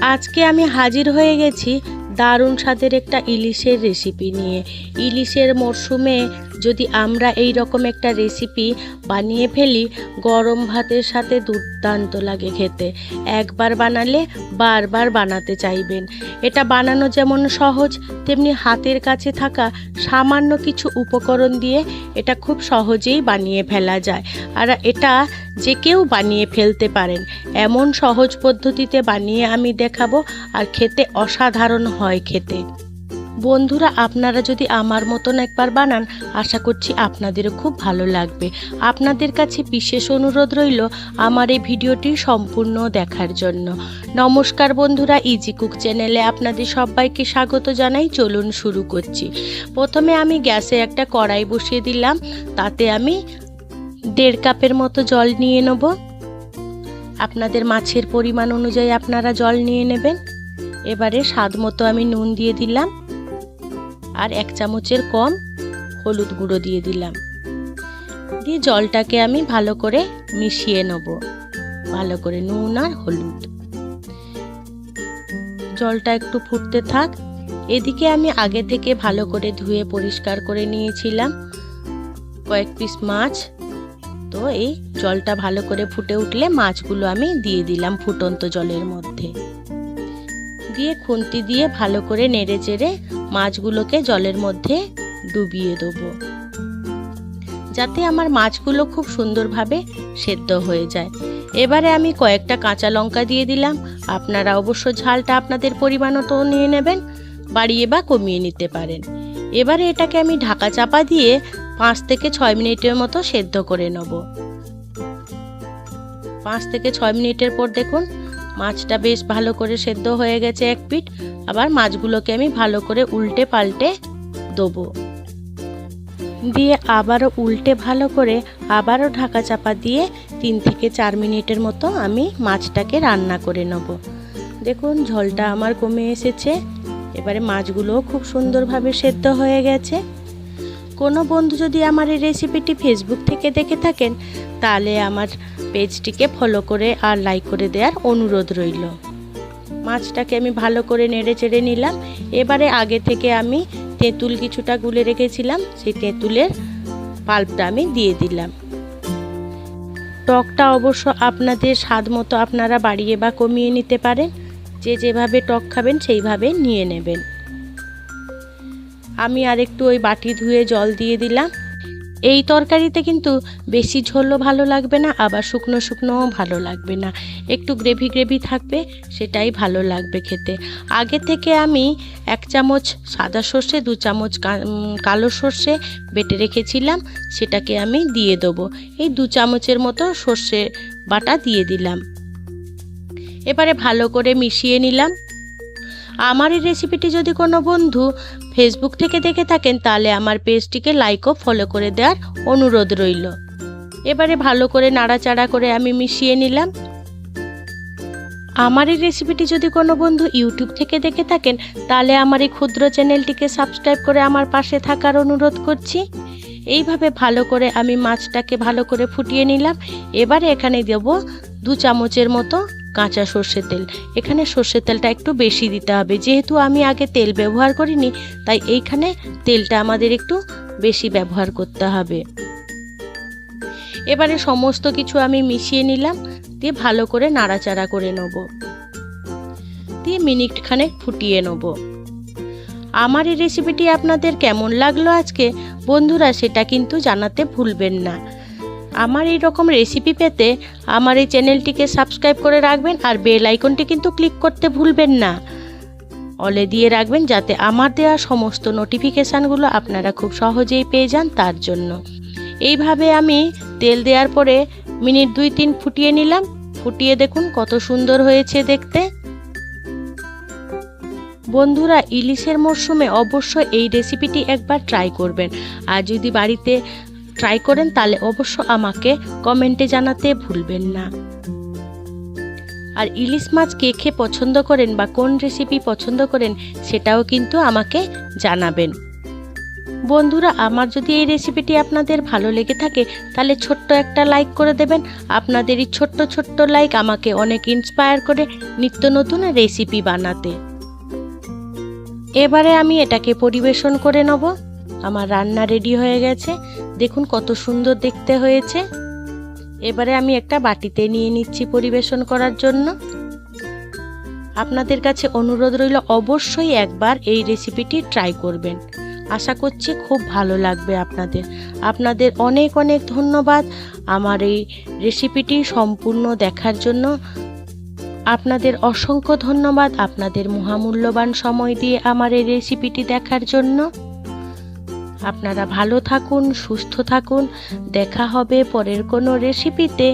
আজকে আমি হাজির হয়ে গেছি দারুণ স্বাদের একটা ইলিশের রেসিপি নিয়ে। ইলিশের মরশুমে যদি আমরা এই রকম একটা রেসিপি বানিয়ে ফেলি, গরম ভাতের সাথে দুর্দান্ত লাগে খেতে। একবার বানালে বারবার বানাতে চাইবেন। এটা বানানো যেমন সহজ, তেমনি হাতের কাছে থাকা সামান্য কিছু উপকরণ দিয়ে এটা খুব সহজেই বানিয়ে ফেলা যায়। আর এটা যে কেউ বানিয়ে ফেলতে পারেন। এমন সহজ পদ্ধতিতে বানিয়ে আমি দেখাবো, আর খেতে অসাধারণ হয় খেতে। বন্ধুরা, আপনারা যদি আমার মতন একবার বানান, আশা করছি আপনাদেরও খুব ভালো লাগবে। আপনাদের কাছে বিশেষ অনুরোধ রইল আমার এই ভিডিওটি সম্পূর্ণ দেখার জন্য। নমস্কার বন্ধুরা ইজি কুক চ্যানেলে আপনাদের সবাইকে স্বাগত জানাই। চলুন শুরু করছি। প্রথমে আমি গ্যাসে একটা কড়াই বসিয়ে দিলাম। তাতে আমি দেড় কাপের মতো জল নিয়ে নেব। আপনাদের মাছের পরিমাণ অনুযায়ী আপনারা জল নিয়ে নেবেন। এবারে স্বাদ মতো আমি নুন দিয়ে দিলাম। আর এক চামচের কম হলুদ গুঁড়ো দিয়ে দিলাম। দিয়ে জলটাকে আমি ভালো করে মিশিয়ে নেব। ভালো করে নুন আর হলুদ। জলটা একটু ফুটতে থাক। এদিকে আমি আগে থেকে ভালো করে ধুয়ে পরিষ্কার করে নিয়েছিলাম কয়েক পিস মাছ। তো এই জলটা ভালো করে ফুটে উঠলে মাছগুলো আমি দিয়ে দিলাম ফুটন্ত জলের মধ্যে। দিয়ে খুন্তি দিয়ে ভালো করে নেড়ে চেড়ে মাছগুলোকে জলের মধ্যে ডুবিয়ে দেবো। যাতে আমার মাছগুলো খুব সুন্দরভাবে সেদ্ধ হয়ে যায়। এবারে আমি কয়েকটা কাঁচা লঙ্কা দিয়ে দিলাম। আপনারা অবশ্য ঝালটা আপনাদের পরিমাণ মতো নিয়ে নেবেন, বাড়িয়ে বা কমিয়ে নিতে পারেন। এবারে এটাকে আমি ঢাকা চাপা দিয়ে পাঁচ থেকে ছয় মিনিটের মতো সেদ্ধ করে নেব। পাঁচ থেকে ছয় মিনিটের পর দেখুন মাছটা বেশ ভালো করে সেদ্ধ হয়ে গেছে এক পিঠ। আবার মাছগুলোকে আমি ভালো করে উল্টে পাল্টে দেবো। দিয়ে আবারও উল্টে ভালো করে আবারও ঢাকা চাপা দিয়ে তিন থেকে চার মিনিটের মতো আমি মাছটাকে রান্না করে নেব। দেখুন, ঝোলটা আমার কমে এসেছে। এবারে মাছগুলোও খুব সুন্দরভাবে সেদ্ধ হয়ে গেছে। কোনো বন্ধু যদি আমার এই রেসিপিটি ফেসবুক থেকে দেখে থাকেন, তাহলে আমার পেজটিকে ফলো করে আর লাইক করে দেওয়ার অনুরোধ রইল। মাছটাকে আমি ভালো করে নেড়ে চেড়ে নিলাম। এবারে আগে থেকে আমি তেঁতুল কিছুটা গুলে রেখেছিলাম, সেই তেঁতুলের পাল্পটা আমি দিয়ে দিলাম। টকটা অবশ্য আপনাদের স্বাদ মতো আপনারা বাড়িয়ে বা কমিয়ে নিতে পারেন। যে যেভাবে টক খাবেন, সেইভাবে নিয়ে নেবেন। আমি আর একটু ওই বাটি ধুয়ে জল দিয়ে দিলাম। এই তরকারিতে কিন্তু বেশি ঝোলও ভালো লাগবে না, আবার শুকনো শুকনোও ভালো লাগবে না। একটু গ্রেভি গ্রেভি থাকবে, সেটাই ভালো লাগবে খেতে। আগে থেকে আমি এক চামচ সাদা সর্ষে, দু চামচ কালো সর্ষে বেটে রেখেছিলাম, সেটাকে আমি দিয়ে দেবো। এই দু চামচের মতো সর্ষে বাটা দিয়ে দিলাম। এবারে ভালো করে মিশিয়ে নিলাম। আমার এই রেসিপিটি যদি কোনো বন্ধু ফেসবুক থেকে দেখে থাকেন, তাহলে আমার পেজটিকে লাইক ও ফলো করে দেওয়ার অনুরোধ রইল। এবারে ভালো করে নাড়াচাড়া করে আমি মিশিয়ে নিলাম। আমার এই রেসিপিটি যদি কোনো বন্ধু ইউটিউব থেকে দেখে থাকেন, তাহলে আমার এই ক্ষুদ্র চ্যানেলটিকে সাবস্ক্রাইব করে আমার পাশে থাকার অনুরোধ করছি। এইভাবে ভালো করে আমি মাছটাকে ভালো করে ফুটিয়ে নিলাম। এবারে এখানে দেব দু চামচের মতো কাঁচা সর্ষের তেল। এখানে সর্ষের তেলটা একটু বেশি দিতে হবে। যেহেতু আমি আগে তেল ব্যবহার করিনি, তাই এইখানে তেলটা আমাদের একটু বেশি ব্যবহার করতে হবে। এবারে সমস্ত কিছু আমি মিশিয়ে নিলাম, দিয়ে ভালো করে নাড়াচাড়া করে নেব। দিয়ে মিনিট খানেক ফুটিয়ে নেব। আমার এই রেসিপিটি আপনাদের কেমন লাগল আজকে? বন্ধুরা, সেটা কিন্তু জানাতে ভুলবেন না। আমার এই রকম রেসিপি পেতে আমার এই চ্যানেলটিকে সাবস্ক্রাইব করে রাখবেন আর বেল আইকনটি কিন্তু ক্লিক করতে ভুলবেন না। অলে দিয়ে রাখবেন যাতে আমার দেওয়া সমস্ত নোটিফিকেশানগুলো আপনারা খুব সহজেই পেয়ে যান তার জন্য। এইভাবে আমি তেল দেওয়ার পরে মিনিট দুই তিন ফুটিয়ে নিলাম। ফুটিয়ে দেখুন কত সুন্দর হয়েছে দেখতে। বন্ধুরা, ইলিশের মরশুমে অবশ্যই এই রেসিপিটি একবার ট্রাই করবেন। আর যদি বাড়িতে ট্রাই করেন, তাহলে অবশ্য আমাকে কমেন্টে জানাতে ভুলবেন না। আর ইলিশ মাছ কে খেয়ে পছন্দ করেন বা কোন রেসিপি পছন্দ করেন, সেটাও কিন্তু আমাকে জানাবেন। বন্ধুরা, আমার যদি এই রেসিপিটি আপনাদের ভালো লেগে থাকে, তাহলে ছোট্ট একটা লাইক করে দেবেন। আপনাদের এই ছোট্ট ছোট্ট লাইক আমাকে অনেক ইন্সপায়ার করে নিত্য নতুন রেসিপি বানাতে। এবারে আমি এটাকে পরিবেশন করে নেব। আমার রান্না রেডি হয়ে গেছে। দেখুন কত সুন্দর দেখতে হয়েছে। এবারে আমি একটা বাটিতে নিয়ে নিচ্ছি পরিবেশন করার জন্য। আপনাদের কাছে অনুরোধ রইল অবশ্যই একবার এই রেসিপিটি ট্রাই করবেন। আশা করছি খুব ভালো লাগবে আপনাদের। আপনাদের অনেক অনেক ধন্যবাদ আমার এই রেসিপিটি সম্পূর্ণ দেখার জন্য। আপনাদের অসংখ্য ধন্যবাদ আপনাদের মহামূল্যবান সময় দিয়ে আমার এই রেসিপিটি দেখার জন্য। আপনারা ভালো থাকুন সুস্থ থাকুন। দেখা হবে পরের কোনো রেসিপিতে